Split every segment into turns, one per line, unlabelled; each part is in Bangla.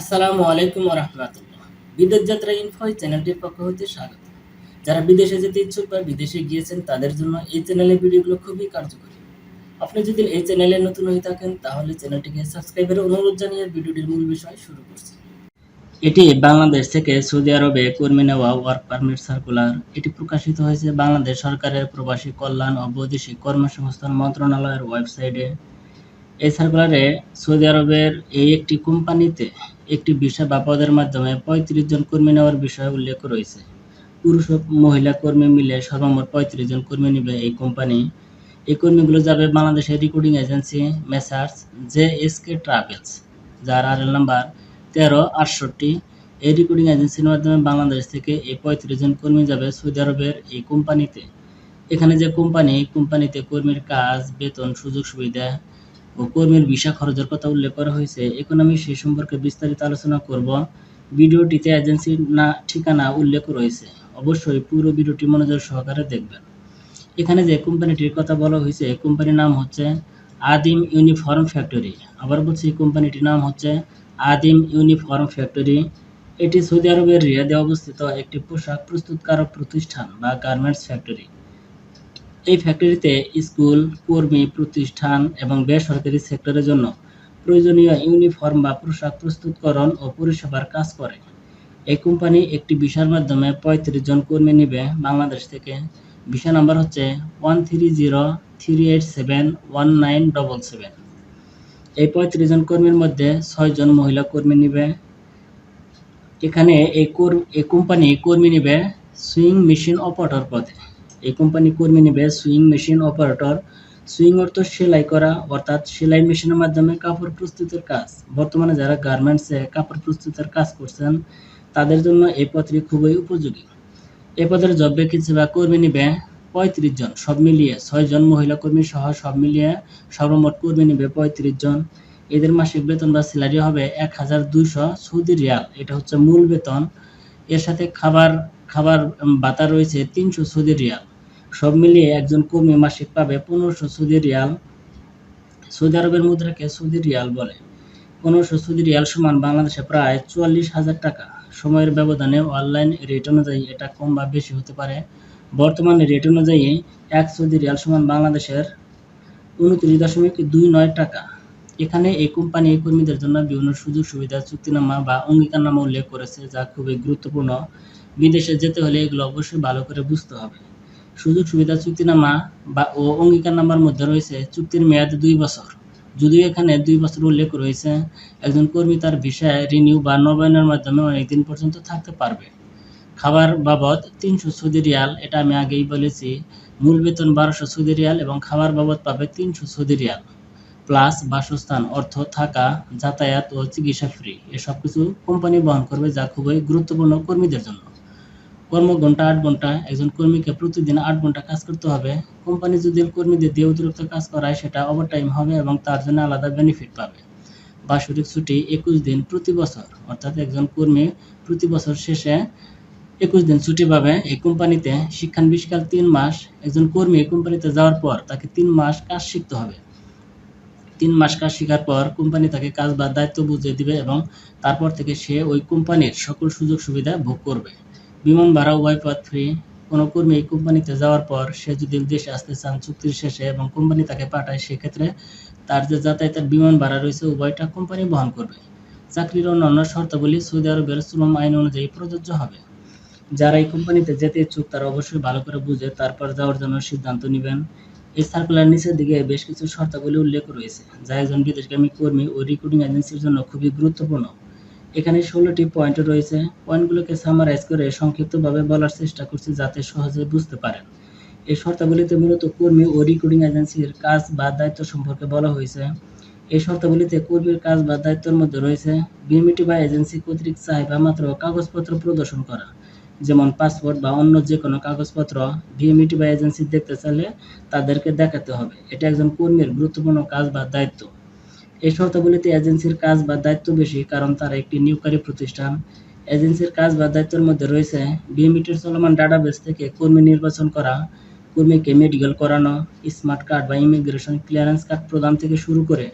আসসালামু আলাইকুম রহমতুল্লাহ। বিদেশ যাত্রা ইনফো চ্যানেলটির পক্ষ হতে স্বাগত। যারা বিদেশে যেতে ইচ্ছুক বা বিদেশে গিয়েছেন, তাদের জন্য এই চ্যানেলের ভিডিওগুলো খুবই কার্যকরী। আপনি যদি এই চ্যানেলে নতুন হয়ে থাকেন, তাহলে চ্যানেলটিকে সাবস্ক্রাইবের অনুরোধ জানিয়ে ভিডিওটির মূল বিষয় শুরু করছি। এটি বাংলাদেশ থেকে সৌদি আরবে কর্মী নেওয়া ওয়ার্ক পারমিট সার্কুলার এটি প্রকাশিত হয়েছে বাংলাদেশ সরকারের প্রবাসী কল্যাণ ও বৈদেশিক কর্মসংস্থান মন্ত্রণালয়ের ওয়েবসাইটে এই সার্কুলারে সৌদি আরবের এই একটি কোম্পানিতে একটি ভিসা বা পদের মাধ্যমে পঁয়ত্রিশ জন কর্মী নেওয়ার বিষয়ে উল্লেখ রয়েছে। পুরুষ ও মহিলা কর্মী মিলে সর্বমোট পঁয়ত্রিশ জন কর্মী নেবে এই কোম্পানি। এই কর্মীগুলো যাবে বাংলাদেশের recording agency Messrs J S K travels যার আর নাম্বার তেরো আটষট্টি। এই রেকর্ডিং এজেন্সির মাধ্যমে বাংলাদেশ থেকে এই পঁয়ত্রিশ জন কর্মী যাবে সৌদি আরবের এই কোম্পানিতে। এখানে যে কোম্পানি, কোম্পানিতে কর্মীর কাজ, বেতন সুযোগ সুবিধা ও কর্মীর ভিসা খরচের কথা উল্লেখ করা হয়েছে। এখন আমি সেই সম্পর্কে বিস্তারিত আলোচনা করব। ভিডিওটিতে এজেন্সির না, ঠিকানা উল্লেখ রয়েছে। অবশ্যই পুরো ভিডিওটি মনোযোগ সহকারে দেখবেন। এখানে যে কোম্পানিটির কথা বলা হয়েছে, কোম্পানির নাম হচ্ছে আদিম ইউনিফর্ম ফ্যাক্টরি। আবার বলছি, কোম্পানিটির নাম হচ্ছে আদিম ইউনিফর্ম ফ্যাক্টরি। এটি সৌদি আরবের রিয়াদে অবস্থিত একটি পোশাক প্রস্তুতকারক প্রতিষ্ঠান বা গার্মেন্টস ফ্যাক্টরি। এই ফ্যাক্টরিতে স্কুল, কর্মী, প্রতিষ্ঠান এবং বেসরকারি সেক্টরের জন্য প্রয়োজনীয় ইউনিফর্ম বা পোশাক প্রস্তুতকরণ ও পরিষেবার কাজ করে। এই কোম্পানি একটি ভিসার মাধ্যমে পঁয়ত্রিশ জন কর্মী নেবে। বাংলাদেশ থেকে ভিসা নাম্বার হচ্ছে one three zero three eight seven one nine double seven এই পঁয়ত্রিশ জন কর্মীর মধ্যে ছয়জন মহিলা কর্মী নেবে। এখানে এই এই কোম্পানি কর্মী নেবে সুইং মেশিন অপারেটর পদে। এই কোম্পানি কর্মী নেবে সুইং মেশিন অপারেটর সুইং অর্থ সেলাই করা, অর্থাৎ সেলাই মেশিনের মাধ্যমে কাপড় প্রস্তুতের কাজ। বর্তমানে যারা গার্মেন্টসে কাপড় প্রস্তুতের কাজ করছেন, তাদের জন্য এই পদটি খুবই উপযোগী। এ পদের জব ভ্যাকেন্সি বা কর্মী নেবে পঁয়ত্রিশ জন, সব মিলিয়ে ছয় জন মহিলা কর্মী সহ সব মিলিয়ে সর্বমোট কর্মী নেবে পঁয়ত্রিশ জন। এদের মাসিক বেতন বা স্যালারি হবে এক হাজার দুইশো সৌদি রিয়াল। এটা হচ্ছে মূল বেতন। এর সাথে খাবার খাবার ভাতা রয়েছে তিনশো সৌদি রিয়াল। সব মিলিয়ে একজন কর্মী মাসিক পাবে পনেরোশো সৌদি রিয়াল। সৌদি আরবের মুদ্রাকে সৌদি রিয়াল বলে? পনেরোশো সৌদি রিয়াল সমান বাংলাদেশে প্রায় চুয়াল্লিশ হাজার টাকা। সময়ের ব্যবধানে অনলাইন রেট অনুযায়ী এটা কম বা বেশি হতে পারে। বর্তমানে রেট অনুযায়ী এক সৌদি রিয়াল সমান বাংলাদেশের উনত্রিশ দশমিক দুই নয় টাকা। এখানে এই কোম্পানি কর্মীদের জন্য বিভিন্ন সুযোগ সুবিধা, চুক্তিনামা বা অঙ্গীকারনামা উল্লেখ করেছে, যা খুবই গুরুত্বপূর্ণ। বিদেশে যেতে হলে এগুলো অবশ্যই ভালো করে বুঝতে হবে। সুযোগ সুবিধা চুক্তিনামা বা ও অঙ্গীকারনামার মধ্যে রয়েছে চুক্তির মেয়াদ দুই বছর। যদিও এখানে দুই বছর উল্লেখ রয়েছে, একজন কর্মী তার ভিসায় রিনিউ বা নবায়নের মাধ্যমে অনেক দিন পর্যন্ত থাকতে পারবে। খাবার বাবদ তিনশো সৌদি রিয়াল, এটা আমি আগেই বলেছি, মূল বেতন বারোশো সৌদি রিয়াল এবং খাবার বাবদ পাবে তিনশো সৌদি রিয়াল। প্লাস বাসস্থান, অর্থ, থাকা, যাতায়াত ও চিকিৎসা ফ্রি, এসব কিছু কোম্পানি বহন করবে, যা খুবই গুরুত্বপূর্ণ কর্মীদের জন্য। কর্মঘণ্টা আট ঘণ্টা একজন কর্মীকে প্রতিদিন আট ঘণ্টা কাজ করতে হবে। কোম্পানি যদি কর্মীদের দিয়ে অতিরিক্ত কাজ করায়, সেটা ওভারটাইম হবে এবং তার জন্য আলাদা বেনিফিট পাবে। বাৎসরিক ছুটি একুশ দিন প্রতি বছর, অর্থাৎ একজন কর্মী প্রতি বছর শেষে একুশ দিন ছুটি পাবে। এই কোম্পানিতে শিক্ষানবিষ্কাল তিন মাস, একজন কর্মী এই কোম্পানিতে যাওয়ার পর তাকে তিন মাস কাজ শিখতে হবে। তিন মাস কাজ শেখার পর কোম্পানি তাকে কাজ বা দায়িত্ব বুঝিয়ে দিবে এবং তারপর থেকে সে ওই কোম্পানির সকল সুযোগ সুবিধা ভোগ করবে। বিমান ভাড়া উভয় পথ ফ্রি কোনো কর্মী কোম্পানিতে যাওয়ার পর সে যদি দেশে আসতে চান, চুক্তির শেষে এবং কোম্পানি তাকে পাঠায়, সেক্ষেত্রে তার যে যাতায়াতের বিমান ভাড়া রয়েছে, উভয়টা কোম্পানি বহন করবে। চাকরির অন্যান্য শর্তাবলী সৌদি আরবের শ্রম আইন অনুযায়ী প্রযোজ্য হবে। যারা এই কোম্পানিতে যেতে ইচ্ছুক, তারা অবশ্যই ভালো করে বুঝে তারপর যাওয়ার জন্য সিদ্ধান্ত নেবেন। এই সার্কুলার নিচের দিকে বেশ কিছু শর্তাবলী উল্লেখ রয়েছে, যা একজন বিদেশগামী কর্মী ও রিক্রুটিং এজেন্সির জন্য খুবই গুরুত্বপূর্ণ। এখানে ষোলোটি পয়েন্ট রয়েছে। পয়েন্টগুলোকে সামারাইজ করে সংক্ষিপ্তভাবে বলার চেষ্টা করছি যাতে সহজে বুঝতে পারেন। এই শর্তাবলীতে মূলত কর্মী ও রিক্রুটিং এজেন্সির কাজ বা দায়িত্ব সম্পর্কে বলা হয়েছে। এই শর্তাবলীতে কর্মীর কাজ বা দায়িত্বের মধ্যে রয়েছে বিএমইটি বা এজেন্সি কর্তৃক চাহিদা মাত্র কাগজপত্র প্রদর্শন করা। যেমন পাসপোর্ট বা অন্য যে কোনো কাগজপত্র ভিএমইটি বা এজেন্সি দেখতে চাইলে তাদেরকে দেখাতে হবে। এটা একজন কর্মীর গুরুত্বপূর্ণ কাজ বা দায়িত্ব। এই শর্তাবলীতে এজেন্সির কাজ বা দায়িত্ব বেশি, কারণ তারা একটি নিয়োগকারী প্রতিষ্ঠান। এজেন্সির কাজ বা দায়িত্বের মধ্যে রয়েছে বিএমইটির চলমান ডাটাবেস থেকে কর্মী নির্বাচন করা, কর্মীকে মেডিকেল করানো, স্মার্ট কার্ড বা ইমিগ্রেশন ক্লিয়ারেন্স কার্ড প্রদান থেকে শুরু করে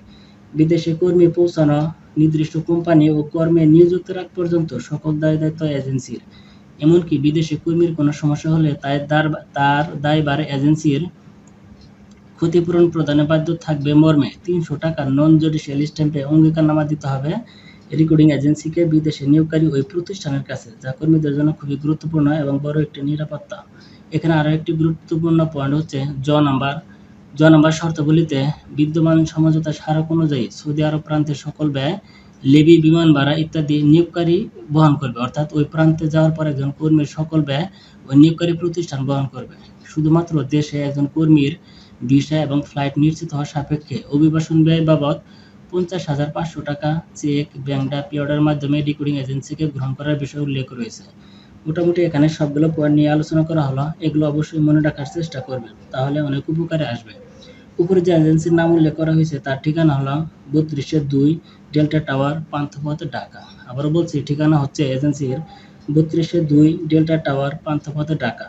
বিদেশে কর্মী পৌঁছানো, নির্দিষ্ট কোম্পানি ও কর্মে নিয়োজিতের আগ পর্যন্ত সকল দায় দায়িত্ব এজেন্সির। এমনকি বিদেশি কর্মীর কোনো সমস্যা হলে তার তার দায়ভার এজেন্সির ক্ষতিপূরণ প্রদানে বাধ্য থাকবে মর্মে। তিনশো টাকার নন জুডিশিয়াল স্ট্যাম্পে অঙ্গীকারনামা দিতে হবে। রেকর্ডিং এজেন্সিকে বিদেশে নিয়োগকারী ওই প্রতিষ্ঠানের কাছে, যা কর্মীদের জন্য খুবই গুরুত্বপূর্ণ এবং বড় একটি নিরাপত্তা। এখানে আরও একটি গুরুত্বপূর্ণ পয়েন্ট হচ্ছে জ নাম্বার। জ নাম্বার শর্তাবলীতে বিদ্যমান সমঝোতা স্মারক অনুযায়ী সৌদি আরব প্রান্তের সকল ব্যয়, লেবি, বিমান ভাড়া ইত্যাদি নিয়োগকারী বহন করবে। অর্থাৎ ওই প্রান্তে যাওয়ার পর একজন কর্মীর সকল ব্যয় ওই নিয়োগকারী প্রতিষ্ঠান বহন করবে। শুধুমাত্র দেশে একজন কর্মীর ভিসা এবং ফ্লাইট নিশ্চিত হওয়ার সাপেক্ষে অভিবাসন ব্যয় বাবদ পঞ্চাশ হাজার পাঁচশো টাকা চেক, ব্যাংক ড্রাফট অর্ডারের মাধ্যমে রেকর্ডিং এজেন্সিকে গ্রহণ করার বিষয়ে উল্লেখ রয়েছে। মোটামুটি এখানে সবগুলো পয়েন্ট নিয়ে আলোচনা করা হলো। এগুলো অবশ্যই মনে রাখার চেষ্টা করবেন, তাহলে অনেক উপকারে আসবে। উপরে যে এজেন্সির নাম উল্লেখ করা হয়েছে, তার ঠিকানা হলো বত্রিশে দুই ডেল্টা টাওয়ার, পান্থপথ, ঢাকা। আবারও বলছি, ঠিকানা হচ্ছে এজেন্সির বত্রিশে দুই ডেল্টা টাওয়ার, পান্থপথ, ঢাকা।